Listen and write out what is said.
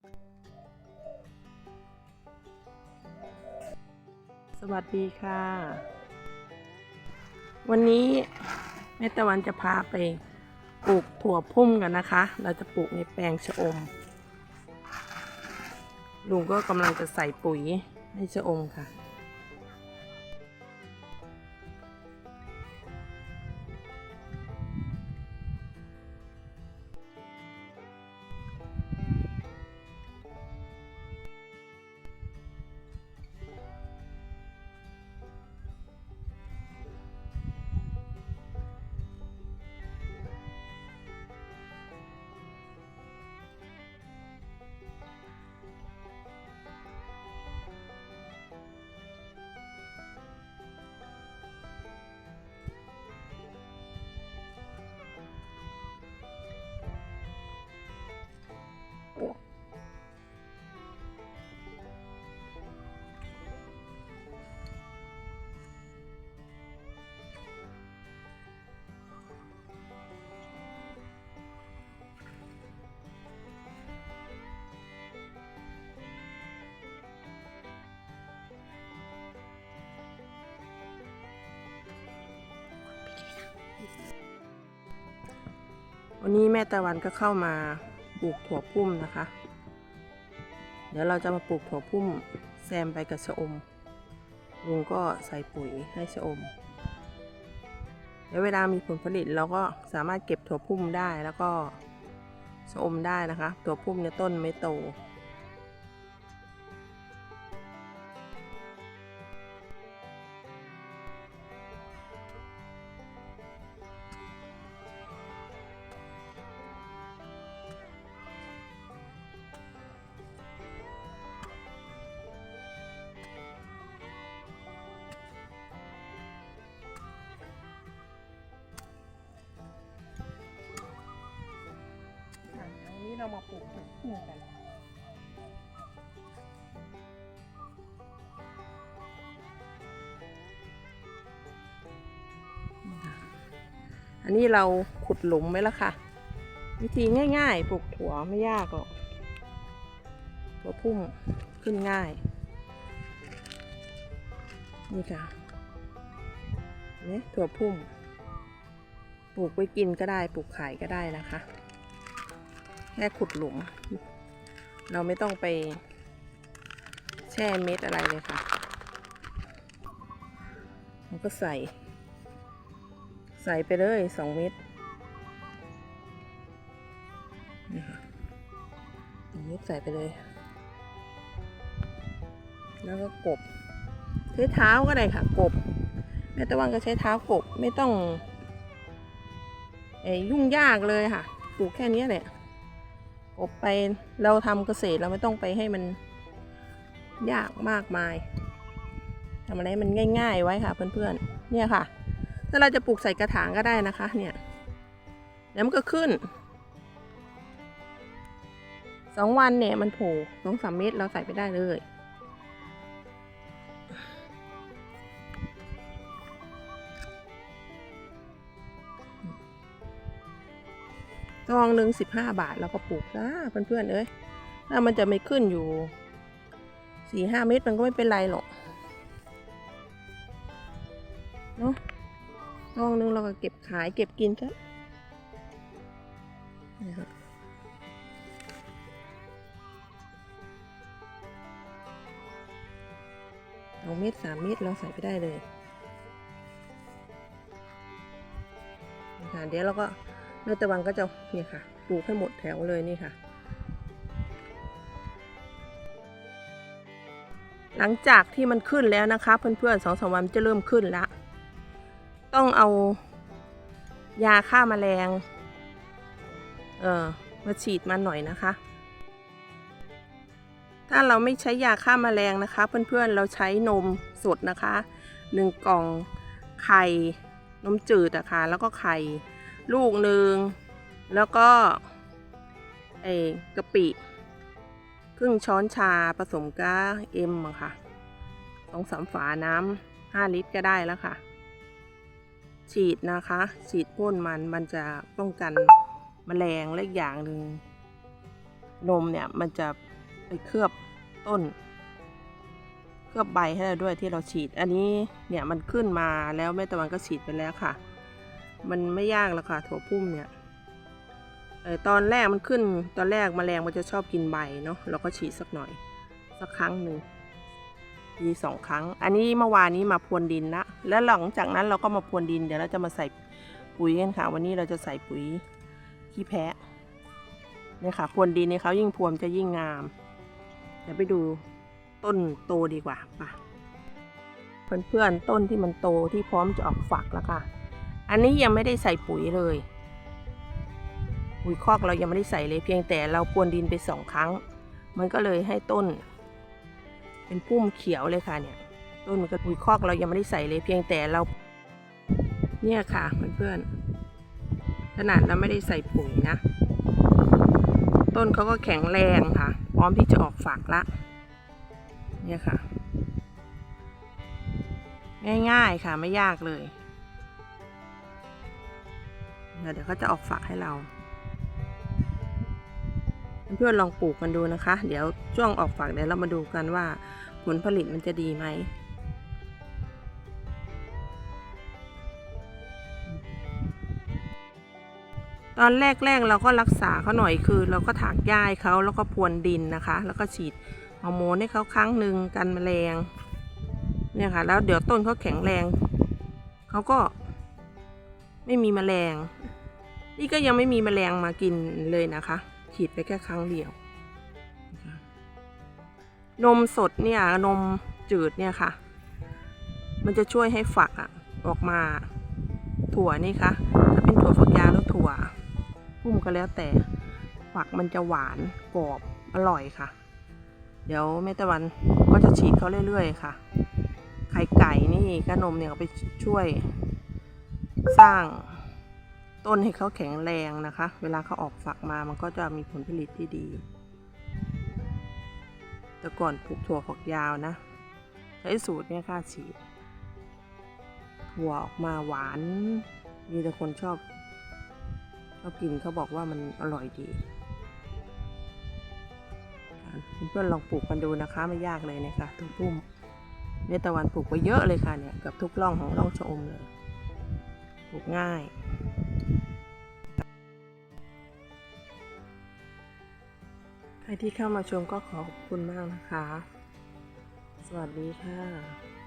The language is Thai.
สวัสดีค่ะ วันนี้แม่ตะวันจะพาไปปลูกถั่วพุ่มกันนะคะ เราจะปลูกในแปลงชะอม ลุงก็กำลังจะใส่ปุ๋ยให้ชะอมค่ะ วันนี้แม่ตะวันก็เข้ามาปลูกถั่วพุ่มนะคะ เดี๋ยวเราจะมาปลูกถั่วพุ่มแซมไปกับชะอม ลุงก็ใส่ปุ๋ยให้ชะอมเดี๋ยวเวลามีผลผลิตเราก็สามารถเก็บถั่วพุ่มได้แล้วก็ชะอมได้นะคะ ถั่วพุ่มเนี่ยต้นไม่โต เรามาปลูกถั่วพุ่มกันอันนี้เราขุดหลุมไว้แล้วค่ะ วิธีง่ายๆปลูกถั่วไม่ยากหรอกถั่วพุ่มขึ้นง่าย นี่ค่ะเนี่ยถั่วพุ่ม ปลูกไว้กินก็ได้ปลูกขายก็ได้นะคะ แค่ขุดหลุม เราไม่ต้องไปแช่เม็ดอะไรเลยค่ะเราก็ใส่ ใส่ไปเลยสองเม็ดนี่ค่ะสองเม็ดใส่ไปเลย แล้วก็กบใช้เท้าก็ได้ค่ะ กบแม่ตะวันก็ใช้เท้ากบไม่ต้องอยุ่งยากเลยค่ะปลูกแค่นี้แหละ อบไปเราทำเกษตรเราไม่ต้องไปให้มันยากมากมายทำอะไรให้มันง่าย ๆ ไว้ค่ะเพื่อนๆ เนี่ยค่ะ ถ้าเราจะปลูกใส่กระถางก็ได้นะคะ เนี่ยแล้วมันก็ขึ้นสองวันเนี่ยมันโผล่สองสามเมตรเราใส่ไปได้เลย ซองหนึ่งสิบห้าบาทเราก็ปลูกนะเพื่อนๆเอ้ยถ้ามันจะไม่ขึ้นอยู่สี่ห้าเมตรมันก็ไม่เป็นไรหรอกเนาะซองหนึ่งเราก็เก็บขายเก็บกินซะสองเมตรสามเมตรเราใส่ไปได้เลยนะคะเดี๋ยวเราก็ เนื้อตะวันก็จะเนี่ยค่ะปลูกให้หมดแถวเลยนี่ค่ะ หลังจากที่มันขึ้นแล้วนะคะเพื่อนๆสองสามวันจะเริ่มขึ้นแล้วต้องเอายาฆ่าแมลงเออมาฉีดมันหน่อยนะคะ ถ้าเราไม่ใช้ยาฆ่าแมลงนะคะ เพื่อนๆเราใช้นมสดนะคะหนึ่งกล่องไข่นมจืดอะค่ะแล้วก็ไข่ ลูกหนึ่งแล้วก็ไอ้กะปิ ครึ่งช้อนชาผสมกับเอ็มอะค่ะสองสามฝาน้ำห้าลิตรก็ได้แล้วค่ะ ฉีดนะคะ ฉีดพ่นมันมันจะป้องกันแมลงและอีกอย่างหนึ่งนมเนี่ยมันจะไปเคลือบต้น เคลือบใบให้เราด้วยที่เราฉีด อันนี้เนี่ยมันขึ้นมาแล้วแม่ตะวันก็ฉีดไปแล้วค่ะ มันไม่ยากแล้วค่ะถั่วพุ่มเนี่ยเออตอนแรกมันขึ้นตอนแรกแมลงมันจะชอบกินใบเนาะเราก็ฉีดสักหน่อย สักครั้งหนึ่งทีสองครั้ง อันนี้เมื่อวานนี้มาพรวนดินนะแล้วหลังจากนั้นเราก็มาพรวนดินเดี๋ยวเราจะมาใส่ปุ๋ยกันค่ะ วันนี้เราจะใส่ปุ๋ยขี้แพะเนี่ยค่ะพรวนดินเนี่ยเขายิ่งพรวนจะยิ่งงามเดี๋ยวไปดูต้นโตดีกว่าป่ะเพื่อนๆต้นที่มันโตที่พร้อมจะออกฝักแล้วค่ะ อันนี้ยังไม่ได้ใส่ปุ๋ยเลย ปุ๋ยคอกเรายังไม่ได้ใส่เลยเพียงแต่เราพรวนดินไปสองครั้ง มันก็เลยให้ต้น เป็นพุ่มเขียวเลยค่ะเนี่ย ต้นมันก็ปุ๋ยคอกเรายังไม่ได้ใส่เลยเพียงแต่เรา เนี่ยค่ะเพื่อนๆขนาดเราไม่ได้ใส่ปุ๋ยนะ ต้นเขาก็แข็งแรงค่ะ พร้อมที่จะออกฝักละ เนี่ยค่ะ ง่ายๆค่ะไม่ยากเลย เดี๋ยวเดี๋ยวเขาจะออกฝักให้เราเพื่อนลองปลูกกันดูนะคะ เดี๋ยวช่วงออกฝักเดี๋ยวเรามาดูกันว่าผลผลิตมันจะดีไหมตอนแรกๆเราก็รักษาเขาหน่อยคือ เราก็ถากหญ้าให้เขาแล้วก็พรวนดินนะคะ แล้วก็ฉีดฮอร์โมนให้เขาครั้งหนึ่งกันแมลงเนี่ยค่ะ แล้วเดี๋ยวต้นเขาแข็งแรงเขาก็ ไม่มีแมลง นี่ก็ยังไม่มีแมลงมากินเลยนะคะ ฉีดไปแค่ครั้งเดียว นมสดเนี่ยนมจืดเนี่ยค่ะ มันจะช่วยให้ฝักอะออกมาถั่วนี่คะถ้าเป็นถั่วฝักยาวหรือถั่วพุ่มก็แล้วแต่ฝักมันจะหวานกรอบอร่อยค่ะ เดี๋ยวแม่ตะวันก็จะฉีดเขาเรื่อยๆค่ะ ไข่ไก่นี่ก็นมเนี่ยเอาไปช่วย สร้างต้นให้เขาแข็งแรงนะคะ เวลาเขาออกฝักมามันก็จะมีผลผลิตที่ดี แต่ก่อนปลูกถั่วฝักยาวนะ ใช้สูตรเนี่ยค่ะฉีดถั่วออกมาหวาน มีแต่คนชอบชอบกินเขาบอกว่ามันอร่อยดีเพื่อนลองปลูกกันดูนะคะไม่ยากเลยนะคะทุกพุ่มเนตะวันปลูกไปเยอะเลยค่ะเนี่ยกับทุกร่องของร่องชะอมเลย ปลูกง่ายใครที่เข้ามาชมก็ขอขอบคุณมากนะคะ สวัสดีค่ะ